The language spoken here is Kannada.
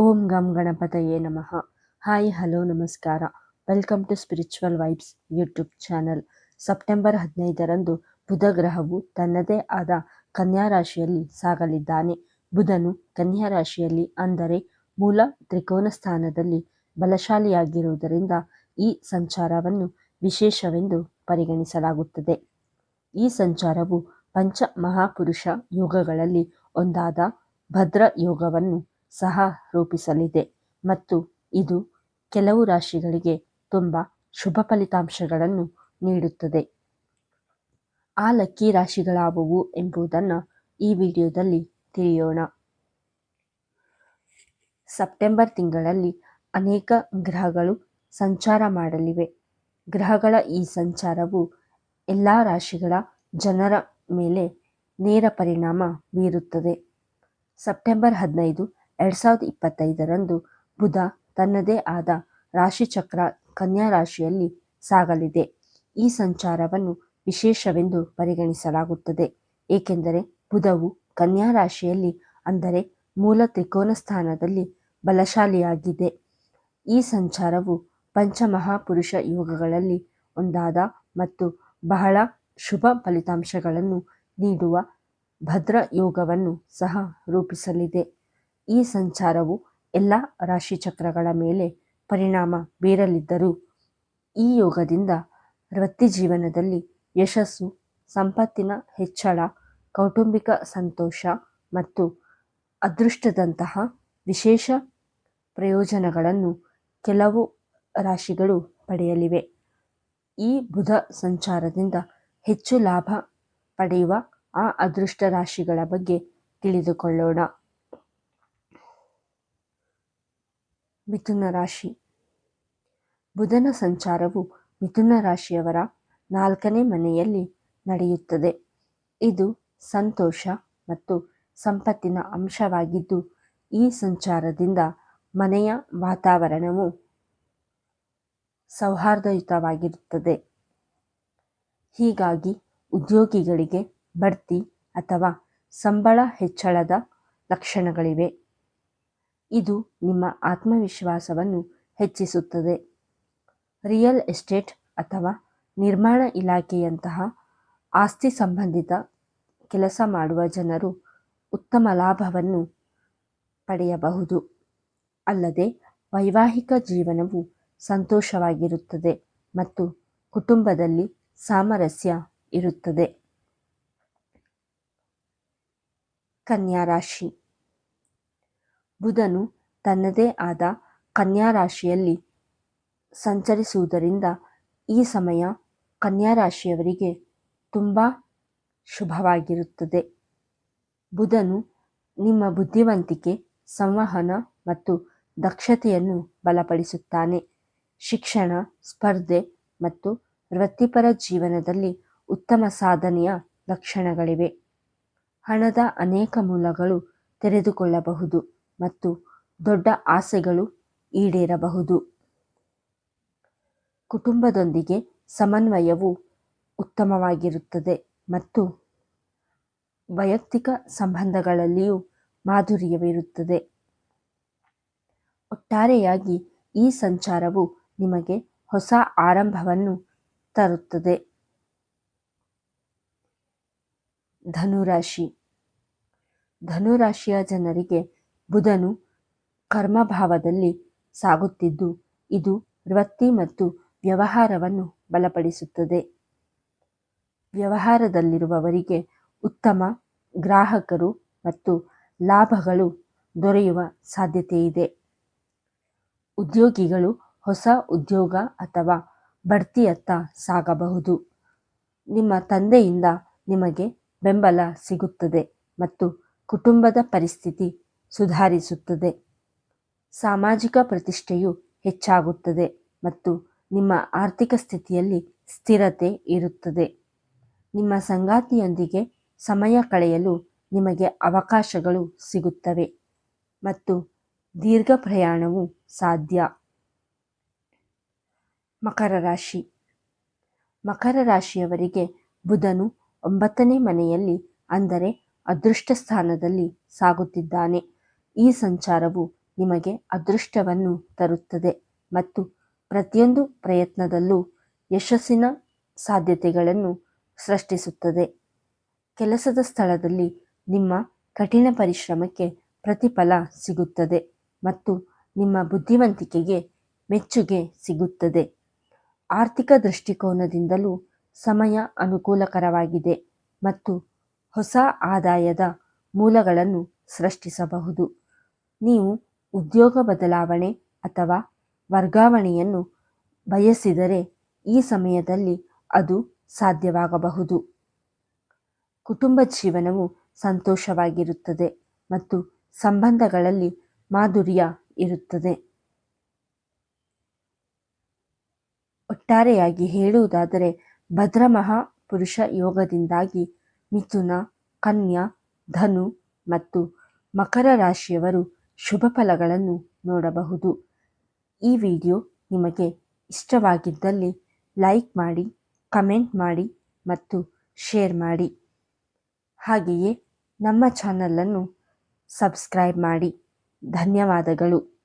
ಓಂ ಗಂ ಗಣಪತಯೇ ನಮಃ. ಹಾಯ್, ಹಲೋ, ನಮಸ್ಕಾರ. Welcome to spiritual vibes YouTube channel. September ಹದಿನೈದರಂದು ಬುಧ ಗ್ರಹವು ತನ್ನದೇ ಆದ ಕನ್ಯಾ ರಾಶಿಯಲ್ಲಿ ಸಾಗಲಿದ್ದಾನೆ. ಬುಧನು ಕನ್ಯಾ ರಾಶಿಯಲ್ಲಿ ಅಂದರೆ ಮೂಲ ತ್ರಿಕೋನ ಸ್ಥಾನದಲ್ಲಿ ಬಲಶಾಲಿಯಾಗಿರುವುದರಿಂದ ಈ ಸಂಚಾರವನ್ನು ವಿಶೇಷವೆಂದು ಪರಿಗಣಿಸಲಾಗುತ್ತದೆ. ಈ ಸಂಚಾರವು ಪಂಚ ಮಹಾಪುರುಷ ಯೋಗಗಳಲ್ಲಿ ಒಂದಾದ ಭದ್ರ ಯೋಗವನ್ನು ಸಹ ರೂಪಿಸಲಿದೆ ಮತ್ತು ಇದು ಕೆಲವು ರಾಶಿಗಳಿಗೆ ತುಂಬ ಶುಭ ಫಲಿತಾಂಶಗಳನ್ನು ನೀಡುತ್ತದೆ. ಆ ಲಕ್ಕಿ ರಾಶಿಗಳಾವುವು ಎಂಬುದನ್ನು ಈ ವಿಡಿಯೋದಲ್ಲಿ ತಿಳಿಯೋಣ. ಸೆಪ್ಟೆಂಬರ್ ತಿಂಗಳಲ್ಲಿ ಅನೇಕ ಗ್ರಹಗಳು ಸಂಚಾರ ಮಾಡಲಿವೆ. ಗ್ರಹಗಳ ಈ ಸಂಚಾರವು ಎಲ್ಲ ರಾಶಿಗಳ ಜನರ ಮೇಲೆ ನೇರ ಪರಿಣಾಮ ಬೀರುತ್ತದೆ. ಸೆಪ್ಟೆಂಬರ್ ಹದಿನೈದು ಎರಡು ಸಾವಿರದ ಇಪ್ಪತ್ತೈದರಂದು ಬುಧ ತನ್ನದೇ ಆದ ರಾಶಿಚಕ್ರ ಕನ್ಯಾ ರಾಶಿಯಲ್ಲಿ ಸಾಗಲಿದೆ. ಈ ಸಂಚಾರವನ್ನು ವಿಶೇಷವೆಂದು ಪರಿಗಣಿಸಲಾಗುತ್ತದೆ. ಏಕೆಂದರೆ ಬುಧವು ಕನ್ಯಾ ರಾಶಿಯಲ್ಲಿ ಅಂದರೆ ಮೂಲ ತ್ರಿಕೋನ ಸ್ಥಾನದಲ್ಲಿ ಬಲಶಾಲಿಯಾಗಿದೆ. ಈ ಸಂಚಾರವು ಪಂಚಮಹಾಪುರುಷ ಯೋಗಗಳಲ್ಲಿ ಒಂದಾದ ಮತ್ತು ಬಹಳ ಶುಭ ಫಲಿತಾಂಶಗಳನ್ನು ನೀಡುವ ಭದ್ರ ಯೋಗವನ್ನು ಸಹ ರೂಪಿಸಲಿದೆ. ಈ ಸಂಚಾರವು ಎಲ್ಲ ರಾಶಿಚಕ್ರಗಳ ಮೇಲೆ ಪರಿಣಾಮ ಬೀರಲಿದ್ದರೂ ಈ ಯೋಗದಿಂದ ವೃತ್ತಿ ಜೀವನದಲ್ಲಿ ಯಶಸ್ಸು, ಸಂಪತ್ತಿನ ಹೆಚ್ಚಳ, ಕೌಟುಂಬಿಕ ಸಂತೋಷ ಮತ್ತು ಅದೃಷ್ಟದಂತಹ ವಿಶೇಷ ಪ್ರಯೋಜನಗಳನ್ನು ಕೆಲವು ರಾಶಿಗಳು ಪಡೆಯಲಿವೆ. ಈ ಬುಧ ಸಂಚಾರದಿಂದ ಹೆಚ್ಚು ಲಾಭ ಪಡೆಯುವ ಆ ಅದೃಷ್ಟ ರಾಶಿಗಳ ಬಗ್ಗೆ ತಿಳಿದುಕೊಳ್ಳೋಣ. ಮಿಥುನ ರಾಶಿ. ಬುಧನ ಸಂಚಾರವು ಮಿಥುನ ರಾಶಿಯವರ ನಾಲ್ಕನೇ ಮನೆಯಲ್ಲಿ ನಡೆಯುತ್ತದೆ. ಇದು ಸಂತೋಷ ಮತ್ತು ಸಂಪತ್ತಿನ ಅಂಶವಾಗಿದ್ದು, ಈ ಸಂಚಾರದಿಂದ ಮನೆಯ ವಾತಾವರಣವು ಸೌಹಾರ್ದಯುತವಾಗಿರುತ್ತದೆ. ಹೀಗಾಗಿ ಉದ್ಯೋಗಿಗಳಿಗೆ ಬಡ್ತಿ ಅಥವಾ ಸಂಬಳ ಹೆಚ್ಚಳದ ಲಕ್ಷಣಗಳಿವೆ. ಇದು ನಿಮ್ಮ ಆತ್ಮವಿಶ್ವಾಸವನ್ನು ಹೆಚ್ಚಿಸುತ್ತದೆ. ರಿಯಲ್ ಎಸ್ಟೇಟ್ ಅಥವಾ ನಿರ್ಮಾಣ ಇಲಾಖೆಯಂತಹ ಆಸ್ತಿ ಸಂಬಂಧಿತ ಕೆಲಸ ಮಾಡುವ ಜನರು ಉತ್ತಮ ಲಾಭವನ್ನು ಪಡೆಯಬಹುದು. ಅಲ್ಲದೆ ವೈವಾಹಿಕ ಜೀವನವು ಸಂತೋಷವಾಗಿರುತ್ತದೆ ಮತ್ತು ಕುಟುಂಬದಲ್ಲಿ ಸಾಮರಸ್ಯ ಇರುತ್ತದೆ. ಕನ್ಯಾ ರಾಶಿ. ಬುಧನು ತನ್ನದೇ ಆದ ಕನ್ಯಾ ರಾಶಿಯಲ್ಲಿ ಸಂಚರಿಸುವುದರಿಂದ ಈ ಸಮಯ ಕನ್ಯಾ ರಾಶಿಯವರಿಗೆ ತುಂಬ ಶುಭವಾಗಿರುತ್ತದೆ. ಬುಧನು ನಿಮ್ಮ ಬುದ್ಧಿವಂತಿಕೆ, ಸಂವಹನ ಮತ್ತು ದಕ್ಷತೆಯನ್ನು ಬಲಪಡಿಸುತ್ತಾನೆ. ಶಿಕ್ಷಣ, ಸ್ಪರ್ಧೆ ಮತ್ತು ವೃತ್ತಿಪರ ಜೀವನದಲ್ಲಿ ಉತ್ತಮ ಸಾಧನೆಯ ಲಕ್ಷಣಗಳಿವೆ. ಹಣದ ಅನೇಕ ಮೂಲಗಳು ತೆರೆದುಕೊಳ್ಳಬಹುದು. ಮತ್ತು ದೊಡ್ಡ ಆಸೆಗಳು ಈಡೇರಬಹುದು. ಕುಟುಂಬದೊಂದಿಗೆ ಸಮನ್ವಯವು ಉತ್ತಮವಾಗಿರುತ್ತದೆ ಮತ್ತು ವೈಯಕ್ತಿಕ ಸಂಬಂಧಗಳಲ್ಲಿಯೂ ಮಾಧುರ್ಯವಿರುತ್ತದೆ. ಒಟ್ಟಾರೆಯಾಗಿ ಈ ಸಂಚಾರವು ನಿಮಗೆ ಹೊಸ ಆರಂಭವನ್ನು ತರುತ್ತದೆ. ಧನುರಾಶಿ. ಧನುರಾಶಿಯ ಜನರಿಗೆ ಬುಧನು ಕರ್ಮಭಾವದಲ್ಲಿ ಸಾಗುತ್ತಿದ್ದು, ಇದು ವೃತ್ತಿ ಮತ್ತು ವ್ಯವಹಾರವನ್ನು ಬಲಪಡಿಸುತ್ತದೆ. ವ್ಯವಹಾರದಲ್ಲಿರುವವರಿಗೆ ಉತ್ತಮ ಗ್ರಾಹಕರು ಮತ್ತು ಲಾಭಗಳು ದೊರೆಯುವ ಸಾಧ್ಯತೆಯಿದೆ. ಉದ್ಯೋಗಿಗಳು ಹೊಸ ಉದ್ಯೋಗ ಅಥವಾ ಬಡ್ತಿಯತ್ತ ಸಾಗಬಹುದು. ನಿಮ್ಮ ತಂದೆಯಿಂದ ನಿಮಗೆ ಬೆಂಬಲ ಸಿಗುತ್ತದೆ ಮತ್ತು ಕುಟುಂಬದ ಪರಿಸ್ಥಿತಿ ಸುಧಾರಿಸುತ್ತದೆ. ಸಾಮಾಜಿಕ ಪ್ರತಿಷ್ಠೆಯು ಹೆಚ್ಚಾಗುತ್ತದೆ ಮತ್ತು ನಿಮ್ಮ ಆರ್ಥಿಕ ಸ್ಥಿತಿಯಲ್ಲಿ ಸ್ಥಿರತೆ ಇರುತ್ತದೆ. ನಿಮ್ಮ ಸಂಗಾತಿಯೊಂದಿಗೆ ಸಮಯ ಕಳೆಯಲು ನಿಮಗೆ ಅವಕಾಶಗಳು ಸಿಗುತ್ತವೆ ಮತ್ತು ದೀರ್ಘ ಪ್ರಯಾಣವು ಸಾಧ್ಯ. ಮಕರ ರಾಶಿ. ಮಕರ ರಾಶಿಯವರಿಗೆ ಬುಧನು ಒಂಬತ್ತನೇ ಮನೆಯಲ್ಲಿ ಅಂದರೆ ಅದೃಷ್ಟ ಸ್ಥಾನದಲ್ಲಿ ಸಾಗುತ್ತಿದ್ದಾನೆ. ಈ ಸಂಚಾರವು ನಿಮಗೆ ಅದೃಷ್ಟವನ್ನು ತರುತ್ತದೆ ಮತ್ತು ಪ್ರತಿಯೊಂದು ಪ್ರಯತ್ನದಲ್ಲೂ ಯಶಸ್ಸಿನ ಸಾಧ್ಯತೆಗಳನ್ನು ಸೃಷ್ಟಿಸುತ್ತದೆ. ಕೆಲಸದ ಸ್ಥಳದಲ್ಲಿ ನಿಮ್ಮ ಕಠಿಣ ಪರಿಶ್ರಮಕ್ಕೆ ಪ್ರತಿಫಲ ಸಿಗುತ್ತದೆ ಮತ್ತು ನಿಮ್ಮ ಬುದ್ಧಿವಂತಿಕೆಗೆ ಮೆಚ್ಚುಗೆ ಸಿಗುತ್ತದೆ. ಆರ್ಥಿಕ ದೃಷ್ಟಿಕೋನದಿಂದಲೂ ಸಮಯ ಅನುಕೂಲಕರವಾಗಿದೆ ಮತ್ತು ಹೊಸ ಆದಾಯದ ಮೂಲಗಳನ್ನು ಸೃಷ್ಟಿಸಬಹುದು. ನೀವು ಉದ್ಯೋಗ ಬದಲಾವಣೆ ಅಥವಾ ವರ್ಗಾವಣೆಯನ್ನು ಬಯಸಿದರೆ ಈ ಸಮಯದಲ್ಲಿ ಅದು ಸಾಧ್ಯವಾಗಬಹುದು. ಕುಟುಂಬ ಜೀವನವು ಸಂತೋಷವಾಗಿರುತ್ತದೆ ಮತ್ತು ಸಂಬಂಧಗಳಲ್ಲಿ ಮಾಧುರ್ಯ ಇರುತ್ತದೆ. ಒಟ್ಟಾರೆಯಾಗಿ ಹೇಳುವುದಾದರೆ, ಭದ್ರ ಮಹಾಪುರುಷ ಯೋಗದಿಂದಾಗಿ ಮಿಥುನ, ಕನ್ಯಾ, ಧನು ಮತ್ತು ಮಕರ ರಾಶಿಯವರು ಶುಭ ಫಲಗಳನ್ನು ನೋಡಬಹುದು. ಈ ವಿಡಿಯೋ ನಿಮಗೆ ಇಷ್ಟವಾಗಿದ್ದಲ್ಲಿ ಲೈಕ್ ಮಾಡಿ, ಕಮೆಂಟ್ ಮಾಡಿ ಮತ್ತು ಶೇರ್ ಮಾಡಿ. ಹಾಗೆಯೇ ನಮ್ಮ ಚಾನಲನ್ನು ಸಬ್ಸ್ಕ್ರೈಬ್ ಮಾಡಿ. ಧನ್ಯವಾದಗಳು.